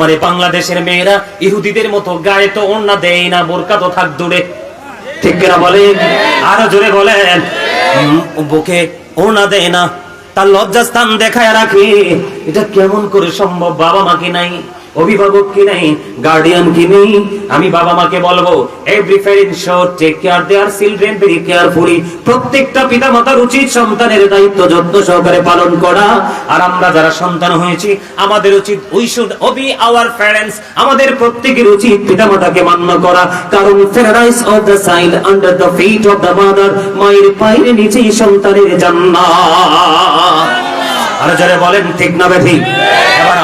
মানে বাংলাদেশের মেয়েরা ইহুদিদের মতো গায়ে তো ওড়না দেয় না, বোরকা তো থাক দূরে। ঠিক কিনা বলেন? আরও জোরে বলেন। বুকে ওড়না দেয় না, তার লজ্জাস্থান দেখায় রাখি। এটা কেমন করে সম্ভব? বাবা মা কি নাই? অভিভাবক কি নাই? গার্ডিয়ান কি নেই? আমি বাবা মাকে বলব every parent should take care their children very carefully প্রত্যেকটা পিতা মাতার উচিত সন্তানের দায়িত্ব যত্ন সহকারে পালন করা। আর আমরা যারা সন্তান হয়েছি, আমাদের উচিত we should obey our parents আমাদের প্রত্যেকের উচিত পিতামাতাকে মান্য করা। কারণ paradise of the side under the feet of the mother মায়ের পায়ের নিচেই সন্তানের জান্নাত। আর যারা বলেন, ঠিক না এবার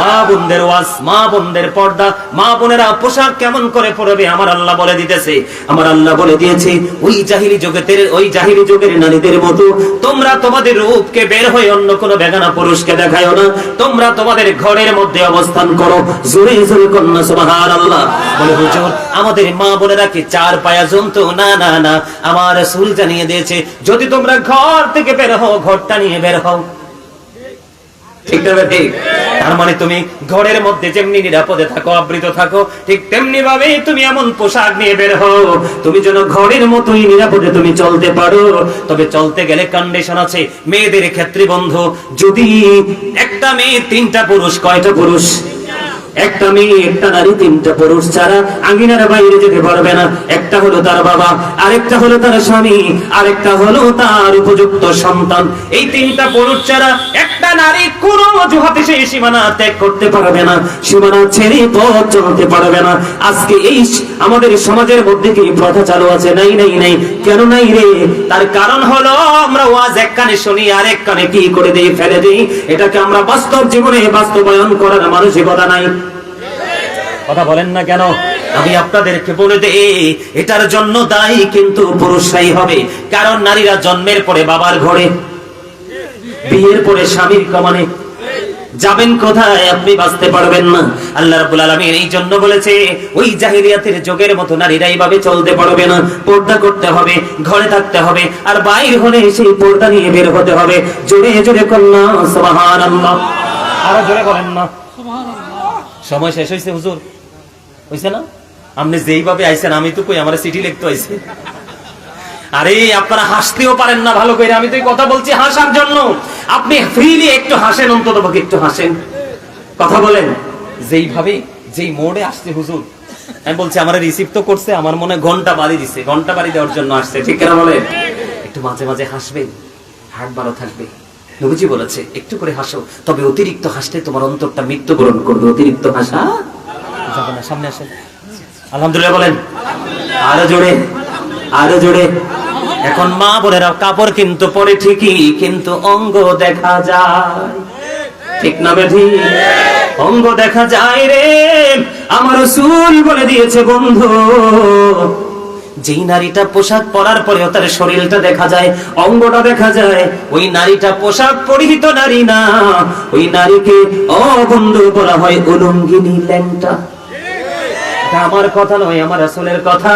মা বোনদের ওয়াজ, মা বোনদের পর্দা, মা বোনেরা পোশাক কেমন করে পরবে আমার আল্লাহ বলে দিতেছে। আমার আল্লাহ বলে দিয়েছে, ওই জাহিলি জগতের ওই জাহিলি যুগের নারীদের মতো, তোমরা তোমাদের রূপকে বের হয়ে অন্য কোনো বেগানা পুরুষকে দেখায়ও না। তোমরা তোমাদের ঘরের মধ্যে অবস্থান করো। জোরে জোরে কন্যা সুবহান আল্লাহ বলে, হুজুর, আমাদের মা বোনেরা কি চার পায়া জন্তু? না না না। আমার রাসূল জানিয়ে দিয়েছে, যদি তোমরা ঘর থেকে বের হও, ঘরটা নিয়ে বের হও। ঠিক ঠিক? তার মানে তুমি ঘরের মধ্যে যেমনি নিরাপদে থাকো, আবৃত থাকো, ঠিক তেমনি ভাবে তুমি এমন পোশাক নিয়ে বের হও। তুমি যেন ঘরের মতোই নিরাপদে তুমি চলতে পারো। তবে চলতে গেলে কন্ডিশন আছে মেয়েদের ক্ষেত্রে বন্ধু যদি একটা মেয়ে তিনটা পুরুষ, কয়টা পুরুষ? একটা মেয়ে, একটা নারী, তিনটা পুরুষ ছাড়া আঙ্গিনার বাইরে যেতে পারবে না। একটা হলো তার বাবা, আরেকটা হলো তার স্বামী, আরেকটা হলো তার উপযুক্ত সন্তান। এই তিনটা পুরুষ ছাড়া একটা নারী কোন অজুহাতে সেই সীমানা ত্যাগ করতে পারবে না। সীমানা ছেড়ে পথ চলতে পারবে না। আজকে এই আমাদের সমাজের মধ্যে কি প্রথা চালু আছে? নাই নাই নাই। কেন নাই রে? তার কারণ হলো আমরা ওয়াজ এক কানে শুনি, আর এক কানে কি করে দেই ফেলে দেই? এটাকে আমরা বাস্তব জীবনে বাস্তবায়ন করার মানসিকতা নাই। কথা বলেন না কেন? আমি আপনাদেরকে বলে দে এটার জন্য দায়ী কিন্তু পুরুষরাই হবে। কারণ নারীরা জন্মের পরে বাবার ঘরে, বিয়ের পরে স্বামীর কমানে। যাবেন কোথায় আপনি বাঁচতে পারবেন না। আল্লাহ রাব্বুল আলামিন এই জন্য বলেছে, ওই জাহিলিয়াতের যুগের মতো নারীরা এইভাবে চলতে পারবে না। পর্দা করতে হবে, ঘরে থাকতে হবে, আর বাইর হলে সেই পর্দা নিয়ে বের হতে হবে। জোরে জোরে কন্যা, সুবহানাল্লাহ। আরও জোরে বলেন না। সময় শেষ হয়েছে, হুজুর। হয়েছে না? আপনি যেইভাবে আইছেন, আমি তো কই, আমার চিঠি লিখতে আইছে আরে, আপনারা হাসতেও পারেন না ভালো করে, আমি তো কথা বলছি হাসার জন্য। আপনি ফ্রিলি একটু হাসেন, অন্তত একটু হাসেন। কথা বলেন। যেইভাবে, যেই মোড়ে আসছে হুজুর, আমি বলছি, আমার রিসিভ তো করছে, আমার মনে ঘণ্টা বাড়ি দিছে, ঘণ্টা বাড়ি দেওয়ার জন্য আসছে, ঠিক না বলেন? একটু মাঝে মাঝে হাসবেন হাট ভালো থাকবে। নবীজি বলেছে, একটু করে হাসো, তবে অতিরিক্ত হাসলে তোমার অন্তরটা মৃত্যুবরণ করবে, অতিরিক্ত হাসা। যাবে না সামনে আসেন। আলহামদুলিল্লাহ বলেন, আরও জোরে আরও জোরে। এখন মা বোনেরা কাপড় কিন্তু পরে ঠিকই, কিন্তু অঙ্গ দেখা যায়। ঠিক না অঙ্গ দেখা যায় রে। আমার বলে দিয়েছে, বন্ধু, যেই নারীটা পোশাক পরার পরেও তার শরীরটা দেখা যায়, অঙ্গটা দেখা যায়, ওই নারীটা পোশাক পরিহিত নারী না। ওই নারীকে ও বন্ধু বলা হয় উলঙ্গিনী ল্যাংটা। এটা আমার কথা নয় আমার আসলের কথা।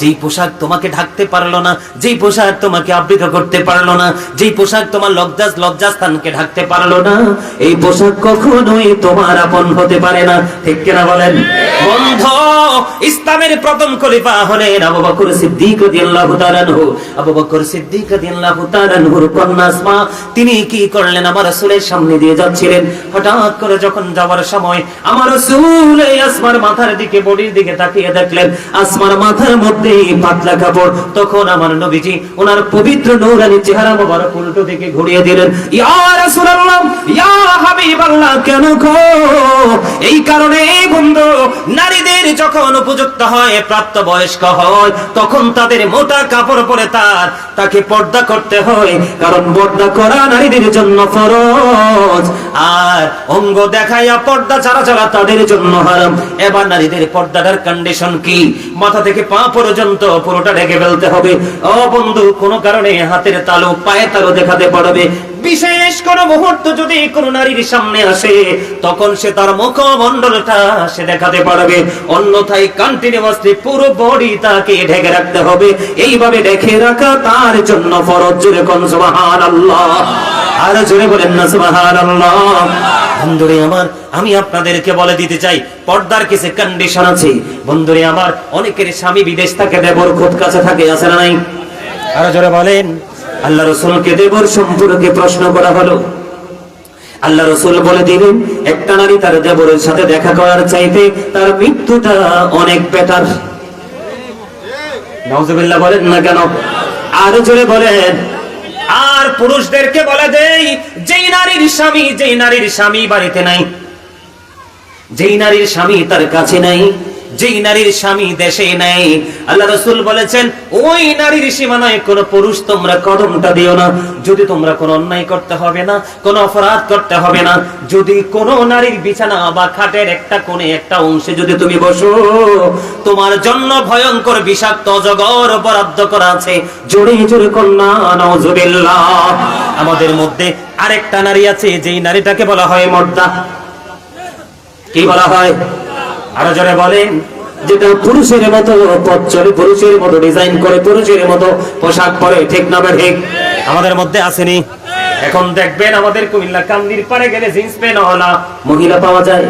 যেই পোশাক তোমাকে ঢাকতে পারল না, যেই পোশাক তোমাকে আবৃত করতে পারল না, যেই পোশাক তোমার লজ্জাস লজ্জাস্থানকে ঢাকতে পারল না, এই পোশাক কখনোই তোমার আপন হতে পারে না। ঠিক কিনা বলেন? বন্ধ, ইসলামের প্রথম খলিফা হলেন আবু বকর সিদ্দিক রাদিয়াল্লাহু তাআলা আনহু। আবু বকর সিদ্দিক রাদিয়াল্লাহু তাআলা আনহুর কন্যা আসমা, তিনি কি করলেন? আমার রাসূলের সামনে দিয়ে যাচ্ছিলেন। হঠাৎ করে যখন যাওয়ার সময় আমার রাসূল এই আসমার মাথার দিকে বডির দিকে তাকিয়ে দেখলেন। আসমার মাথার মধ্যে পাতলা কাপড়, তখন আমার নবীজি ওনার পবিত্র নৌরানি চেহারা মোবারক উল্টো দিকে ঘুরিয়ে দিলেন, ইয়া রাসূলুল্লাহ, ইয়া হাবিবাল্লাহ, কেন কো এই কারণে বন্ধু, নারীদের যখন উপযুক্ত হয় প্রাপ্ত বয়স্ক হয় তখন তাদের মোটা কাপড় পরে তার, তাকে পর্দা করতে হয়, কারণ পর্দা করা নারীদের জন্য ফরজ। আর অঙ্গ দেখাইয়া পর্দা ছাড়া ছাড়া তাদের জন্য হারাম। এবার নারীদের পর্দাটার কন্ডিশন কি? মাথা থেকে পা পর্যন্ত পুরোটা ঢেকে ফেলতে হবে। ও বন্ধু, কোনো কারণে হাতের তালু পায়ে তালু দেখাতে পারবে? বিশেষ কোন মুহূর্ত যদি কোন নারীর সামনে আসে, তখন সে তার মুখমণ্ডলটা সে দেখাতে পারবে। অন্যথায় কন্টিনিউয়াসলি পুরো বডি তাকে ঢেকে রাখতে হবে। এইভাবে ঢেকে রাখা তার জন্য ফরজ। জুড়ে কোন সুবহানাল্লাহ? আর জোরে বলেন না সুবহানাল্লাহ। বন্ধুরে আমার, আমি আপনাদেরকে বলে দিতে চাই, পর্দার কিছু কন্ডিশন আছে। বন্ধুরে আমার, অনেকের স্বামী বিদেশ থাকে, দেবর খুব কাছে থাকে, আছে না নাই? আরও জোরে বলেন। আল্লাহ রসুলকে দেবর সম্পর্কে প্রশ্ন করা হলো। আল্লাহ রসুল বলে দিলেন একটা নারী তার দেবরের সাথে দেখা করার চাইতে তার মৃত্যুটা অনেক বেটার বলেন না কেন? আরও জোরে বলেন। আর পুরুষদেরকে বলে দেই যেই নারীর স্বামী যেই নারীর স্বামী বাড়িতে নাই। যেই নারীর স্বামী তার কাছে নাই যেই নারীর স্বামী দেশে নাই, আল্লাহ রসুল বলেছেন, ওই নারীর সীমানায় কোন পুরুষ তোমরা কদমটা দিও না। যদি তোমরা কোন অন্যায় করতে হবে না, কোন অপরাধ করতে হবে না, যদি কোন নারীর বিছানা বা খাটের একটা কোণে একটা অংশে যদি তুমি বসো, তোমার জন্য ভয়ঙ্কর বিষাক্ত অজগর বরাদ্দ করা আছে। জোরে জোরে কন্যা আমাদের মধ্যে আরেকটা নারী আছে, যেই নারীটাকে বলা হয় মর্দা। কি বলা হয়? আরও জোরে বলেন, যেটা পুরুষের মতো পথ চলে, পুরুষের মতো ডিজাইন করে, পুরুষের মতো পোশাক পরে, ঠিক না ঠিক? আমাদের মধ্যে আসেনি। এখন দেখবেন আমাদের কুমিল্লা কান্দির পারে গেলে জিন্স প্যান্ট হলা মহিলা পাওয়া যায়।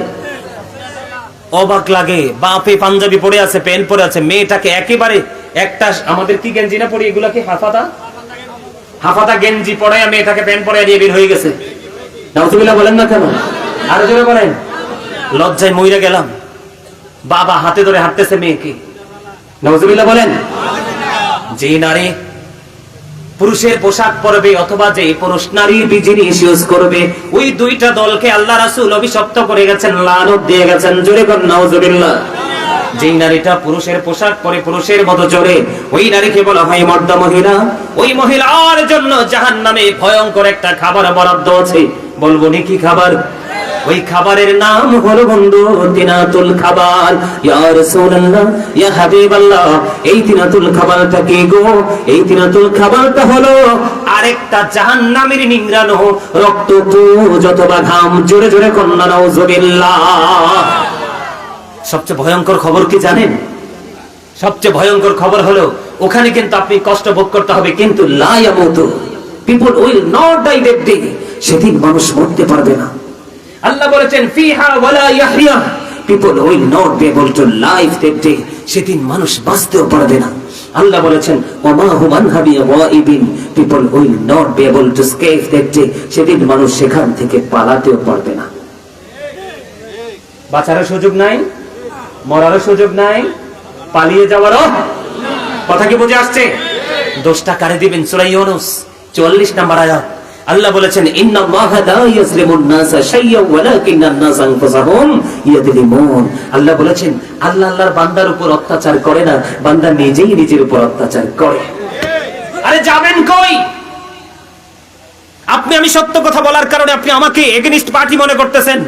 অবাক লাগে, বাপে পাঞ্জাবি পরে আছে, প্যান্ট পরে আছে, মেয়েটাকে একেবারে একটা আমাদের কি গেঞ্জি না পরে, এগুলা কি হাফাতা হাফাতা গেঞ্জি পরে মেয়েটাকে প্যান্ট পরে দিয়ে বের হয়ে গেছে। নাউজুবিল্লাহ বলেন না কেন? আরও জোরে বলেন। লজ্জায় মইরা গেলাম। বাবা হাতে ধরে হাঁটতেছে মেয়েকে। নজরুল্লাহ বলেন, যে নারী পুরুষের পোশাক পরবে অথবা যে পুরুষ নারীর বিজিনিস ইউজ করবে, ওই দুইটা দলকে আল্লাহ রাসূল অভিশপ্ত করে গেছেন, লানত দিয়ে গেছেন। জোরে কর নাউজুবিল্লাহ যেই নারীটা পুরুষের পোশাক পরে পুরুষের মতো চলে ওই নারীকে বলা হয় মর্দা মহিলা। ওই মহিলার জন্য জাহান্নামে ভয়ঙ্কর একটা খাবার বরাদ্দ আছে। বলব নি কি খাবার? ওই খাবারের নাম হলো বন্ধু তিনাতুল খাবার। ইয়া হাবিবাল্লাহ, এই তিনাতুল খাবারটা কি গো? এই তিনাতুল খাবারটা হলো আরেকটা জাহান্নামের রক্ত পুজ অথবা ঘাম, জোরে জোরে কন্যা সবচেয়ে ভয়ঙ্কর খবর কি জানেন? সবচেয়ে ভয়ঙ্কর খবর হলো, ওখানে কিন্তু আপনি কষ্ট ভোগ করতে হবে, কিন্তু লায়ামতু people will not die that সেদিন মানুষ মরতে পারবে না। আল্লাহ বলেছেন, ফিহা ওয়ালা ইয়াহইয়া। People will not be able to live that day সেদিন মানুষ বাঁচতেও পারবে না। আল্লাহ বলেছেন, ওমা হুমান হাবিয়া ওয়াইবিন people will not be able to escape that day সেদিন মানুষ সেখান থেকে পালাতেও পারবে না। বাঁচারও সুযোগ নাই, মরারও সুযোগ নাই, পালিয়ে যাওয়ারও কথা কি বুঝে আসছে? দোষটা কারে দিবেন? সূরা ইউনূস 44 নাম্বার আয়াত। আল্লাহ বলেছেন আল্লাহ বলেছেন, আল্লাহ আল্লাহর বান্দার উপর অত্যাচার করে না, বান্দা নিজেই নিজের উপর অত্যাচার করে। আরে যাবেন কই? আপনি আমি সত্য কথা বলার কারণে আপনি আমাকে এগেনিস্ট পার্টি মনে করতেছেন?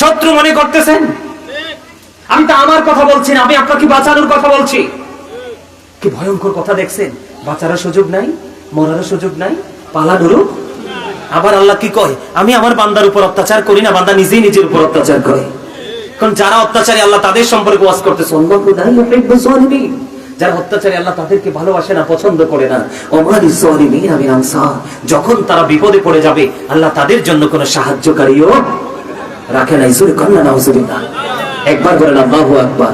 শত্রু মনে করতেছেন? আমি তো আমার কথা বলছি না, আমি আপনাকে বাঁচানোর কথা বলছি। কি ভয়ঙ্কর কথা দেখছেন? বাঁচারও সুযোগ নাই, মরারও সুযোগ নাই, পালানোরও আবার আল্লাহ কি কয়? আমি আমার বান্দার উপর অত্যাচার করি না, বান্দা নিজেই নিজের উপর অত্যাচার করে। কারণ যারা অত্যাচারী, আল্লাহ তাদের সম্পর্কে ওয়াজ যালিমিন। যারা অত্যাচারী, আল্লাহ তাদেরকে ভালোবাসে না, পছন্দ করে না। যখন তারা বিপদে পড়ে যাবে, আল্লাহ তাদের জন্য কোনো সাহায্যকারীও রাখে না ইসুর কন্যা নাউজুবিল্লাহ। একবার বলেন, আল্লাহু আকবার।